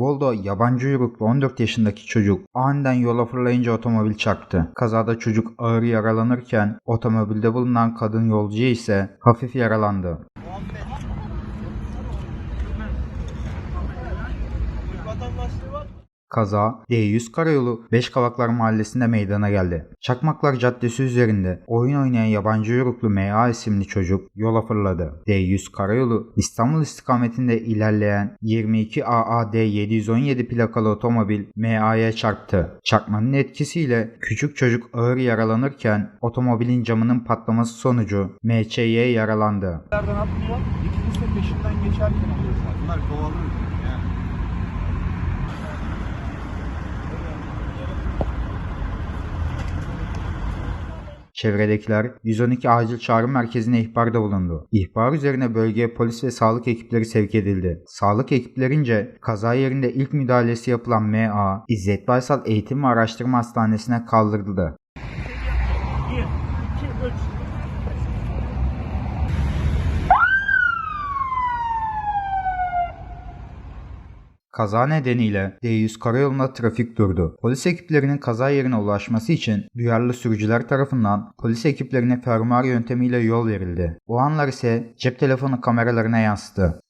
Boldo yabancı uyruklu 14 yaşındaki çocuk aniden yola fırlayınca otomobil çarptı. Kazada çocuk ağır yaralanırken otomobilde bulunan kadın yolcu ise hafif yaralandı. Vatandaşlığı var. Kaza D100 Karayolu Beşkavaklar Mahallesi'nde meydana geldi. Çakmaklar Caddesi üzerinde oyun oynayan yabancı uyruklu MA isimli çocuk yola fırladı. D100 Karayolu İstanbul istikametinde ilerleyen 22 AAD 717 plakalı otomobil MA'ya çarptı. Çarpmanın etkisiyle küçük çocuk ağır yaralanırken otomobilin camının patlaması sonucu MÇ'ye yaralandı. Nereden atlıyor? İkiniz de peşinden geçerken alıyorlar. Bunlar kovalıyor yani. Çevredekiler 112 acil çağrı merkezine ihbarda bulundu. İhbar üzerine bölgeye polis ve sağlık ekipleri sevk edildi. Sağlık ekiplerince kaza yerinde ilk müdahalesi yapılan MA, İzzet Baysal Eğitim ve Araştırma Hastanesi'ne kaldırıldı. Kaza nedeniyle D100 karayolunda trafik durdu. Polis ekiplerinin kaza yerine ulaşması için duyarlı sürücüler tarafından polis ekiplerine fermuar yöntemiyle yol verildi. O anlar ise cep telefonu kameralarına yansıdı.